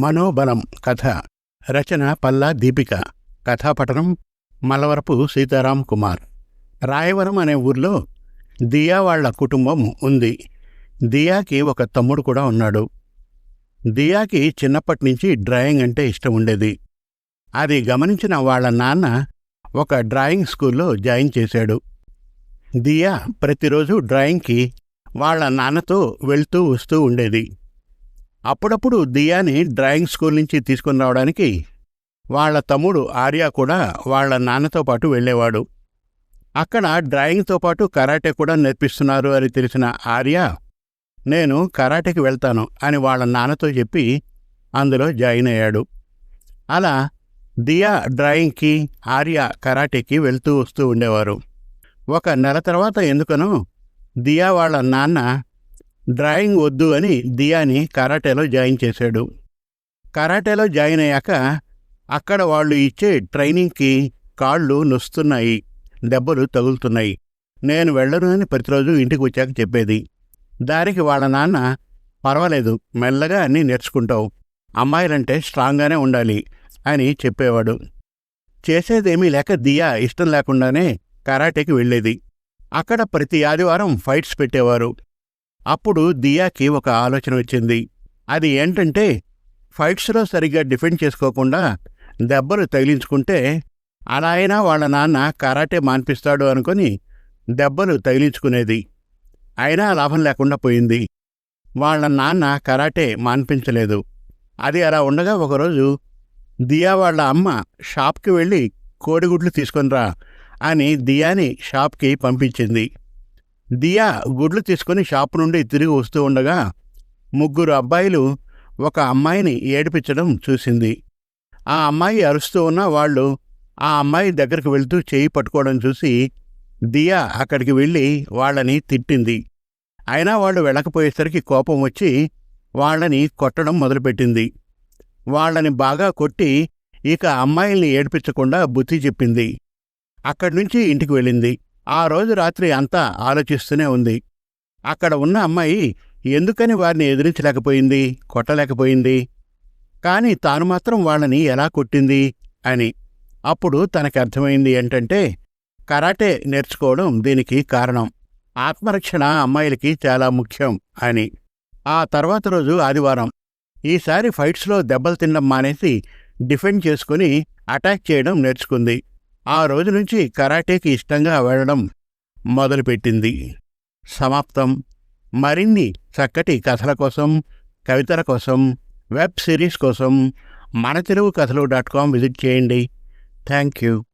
మనోబలం కథ రచన పల్లా దీపిక కథాపఠనం మలవరపు సీతారాం కుమార్. రాయవరం అనే ఊర్లో దియా వాళ్ళ కుటుంబం ఉంది. దియాకి ఒక తమ్ముడు కూడా ఉన్నాడు. దియాకి చిన్నప్పటి నుంచి డ్రాయింగ్ అంటే ఇష్టం ఉండేది. అది గమనించిన వాళ్ళ నాన్న ఒక డ్రాయింగ్ స్కూల్లో జాయిన్ చేశాడు. దియా ప్రతిరోజు డ్రాయింగ్కి వాళ్ళ నాన్నతో వెళ్తూ వస్తూ ఉండేది. అప్పుడప్పుడు దియాని డ్రాయింగ్ స్కూల్ నుంచి తీసుకుని రావడానికి వాళ్ళ తమ్ముడు ఆర్య కూడా వాళ్ళ నాన్నతో పాటు వెళ్ళేవాడు. అక్కడ డ్రాయింగ్తో పాటు కరాటే కూడా నేర్పిస్తున్నారు అని తెలిసిన ఆర్య నేను కరాటేకి వెళ్తాను అని వాళ్ళ నాన్నతో చెప్పి అందులో జాయిన్ అయ్యాడు. అలా దియా డ్రాయింగ్కి ఆర్య కరాటేకి వెళ్తూ వస్తూ ఉండేవారు. ఒక నెల తర్వాత ఎందుకనో దియా వాళ్ళ నాన్న డ్రాయింగ్ వద్దు అని దియాని కరాటేలో జాయిన్ చేశాడు. కరాటేలో జాయిన్ అయ్యాక అక్కడ వాళ్ళు ఇచ్చే ట్రైనింగ్కి కాళ్ళు నొస్తున్నాయి దెబ్బలు తగులుతున్నాయి. నేను వెళ్ళను అని ప్రతిరోజు ఇంటికి వచ్చాక చెప్పేది. దానికి వాళ్ళ నాన్న పర్వాలేదు మెల్లగా అన్నీ నేర్చుకుంటావు. అమ్మాయిలంటే స్ట్రాంగ్గానే ఉండాలి అని చెప్పేవాడు. చేసేదేమీ లేక దియా ఇష్టం లేకుండానే కరాటేకి వెళ్ళేది. అక్కడ ప్రతి ఆదివారం ఫైట్స్ పెట్టేవారు. అప్పుడు దియాకి ఒక ఆలోచన వచ్చింది. అది ఏంటంటే ఫైట్స్లో సరిగ్గా డిఫెండ్ చేసుకోకుండా దెబ్బలు తగిలించుకుంటే అలా అయినా వాళ్ళ నాన్న కరాటే మాన్పిస్తాడు అనుకొని దెబ్బలు తగిలించుకునేది. అయినా లాభం లేకుండా పోయింది. వాళ్ళ నాన్న కరాటే మాన్పించలేదు. అది అలా ఉండగా ఒకరోజు దియా వాళ్ళ అమ్మ షాప్కి వెళ్ళి కోడిగుడ్లు తీసుకొనిరా అని దియాని షాప్కి పంపించింది. దియా గుడ్లు తీసుకుని షాపు నుండి తిరిగి వస్తూ ఉండగా ముగ్గురు అబ్బాయిలు ఒక అమ్మాయిని ఏడిపించడం చూసింది. ఆ అమ్మాయి అరుస్తూ ఉన్న వాళ్ళు ఆ అమ్మాయి దగ్గరికి వెళ్తూ చేయి పట్టుకోవడం చూసి దియా అక్కడికి వెళ్ళి వాళ్ళని తిట్టింది. అయినా వాళ్ళు వెళ్ళకపోయేసరికి కోపం వచ్చి వాళ్ళని కొట్టడం మొదలుపెట్టింది. వాళ్ళని బాగా కొట్టి ఇక అమ్మాయిల్ని ఏడిపించకుండా బుద్ధి చెప్పింది. అక్కడి నుంచి ఇంటికి వెళ్ళింది. ఆ రోజు రాత్రి అంతా ఆలోచిస్తూనే ఉంది. అక్కడ ఉన్న అమ్మాయి ఎందుకని వారిని ఎదిరించలేకపోయింది కొట్టలేకపోయింది? కాని తాను మాత్రం వాళ్ళని ఎలా కొట్టింది అని. అప్పుడు తనకి అర్థమైంది ఏంటంటే కరాటే నేర్చుకోవడం దీనికి కారణం. ఆత్మరక్షణ అమ్మాయిలకి చాలా ముఖ్యం అని. ఆ తర్వాత రోజు ఆదివారం. ఈసారి ఫైట్స్లో దెబ్బలు తినడం మానేసి డిఫెండ్ చేసుకుని అటాక్ చేయడం నేర్చుకుంది. ఆ రోజు నుంచి కరాటేకి ఇష్టంగా వెళ్ళడం మొదలుపెట్టింది. సమాప్తం. మరిన్ని చక్కటి కథల కోసం కవితల కోసం వెబ్ సిరీస్ కోసం మన తెలుగు కథలు డాట్ కామ్ విజిట్ చేయండి. Thank you